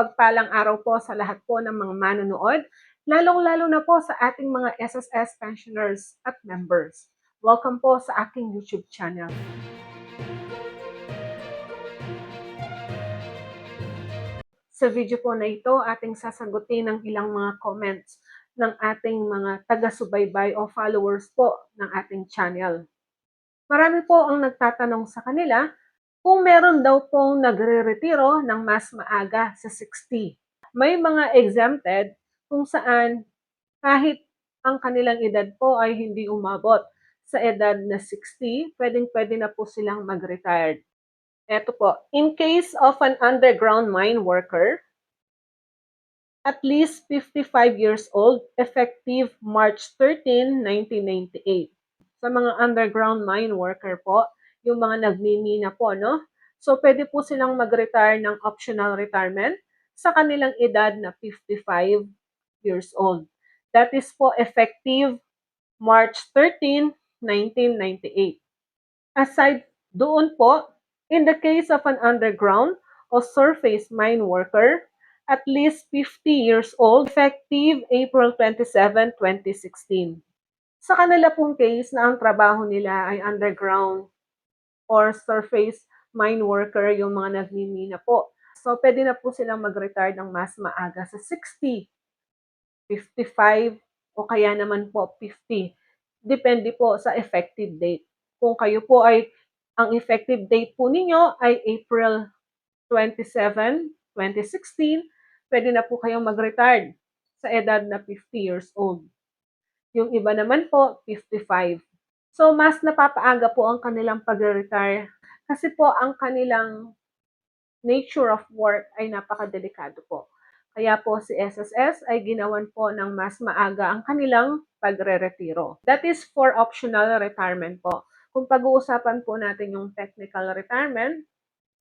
Mapagpalang araw po sa lahat po ng mga manonood, lalong-lalo na po sa ating mga SSS pensioners at members. Welcome po sa aking YouTube channel. Sa video po na ito, ating sasagutin ang ilang mga comments ng ating mga taga-subaybay o followers po ng ating channel. Marami po ang nagtatanong sa kanila kung meron daw pong nagre-retiro ng mas maaga sa 60. May mga exempted kung saan kahit ang kanilang edad po ay hindi umabot sa edad na 60, pwedeng-pwede na po silang mag-retired. Ito po, in case of an underground mine worker, at least 55 years old, effective March 13, 1998. Sa mga underground mine worker po, yung mga nagmimina po, no? So, pwede po silang mag-retire ng optional retirement sa kanilang edad na 55 years old. That is po effective March 13, 1998. Aside doon po, in the case of an underground or surface mine worker, at least 50 years old, effective April 27, 2016. Sa kanila pong case na ang trabaho nila ay underground or surface mine worker, yung mga nagmimina po. So, pwede na po silang mag-retire ng mas maaga sa 60, 55, o kaya naman po 50. Depende po sa effective date. Kung kayo po ay, ang effective date po ninyo ay April 27, 2016, pwede na po kayong mag-retire sa edad na 50 years old. Yung iba naman po, 55. So, mas napapaaga po ang kanilang pag-retire kasi po ang kanilang nature of work ay napakadelikado po. Kaya po si SSS ay ginawan po ng mas maaga ang kanilang pagre-retiro. That is for optional retirement po. Kung pag-uusapan po natin yung technical retirement,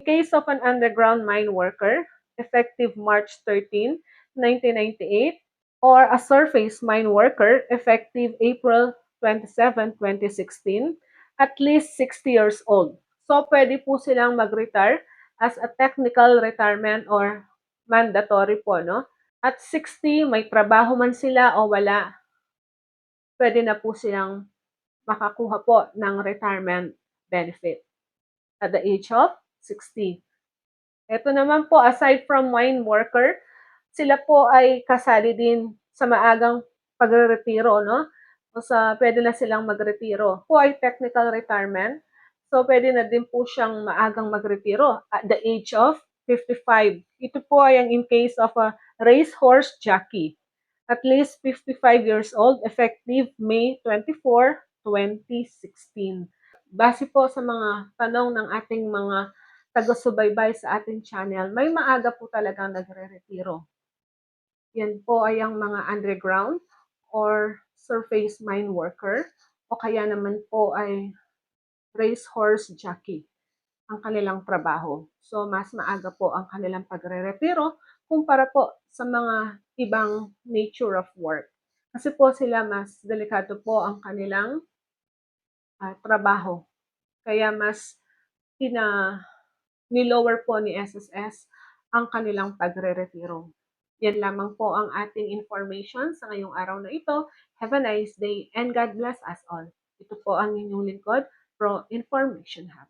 in case of an underground mine worker, effective March 13, 1998, or a surface mine worker, effective April 27, 2016, at least 60 years old. So, pwede po silang mag-retire as a technical retirement or mandatory po, no? At 60, may trabaho man sila o wala, pwede na po silang makakuha po ng retirement benefit at the age of 60. Ito naman po, aside from mine worker, sila po ay kasali din sa maagang pagre-retiro, no? O sa, pwede na silang magretiro. Ay technical retirement. So, pwede na din po siyang maagang magretiro at the age of 55. Ito po ay ang in case of a racehorse jockey. At least 55 years old, effective May 24, 2016. Base po sa mga tanong ng ating mga taga-subaybay sa ating channel, may maaga po talagang nagre-retiro. Yan po ay ang mga underground or surface mine worker o kaya naman po ay racehorse jockey ang kanilang trabaho. So, mas maaga po ang kanilang pagre-retiro kumpara po sa mga ibang nature of work. Kasi po sila mas delikado po ang kanilang uh, trabaho. Kaya mas ina ni-lower po ni SSS ang kanilang pagre-retiro. Yan lamang po ang ating information sa ngayong araw na ito. Have a nice day and God bless us all. Ito po ang inyong lingkod, Pro Information Hub.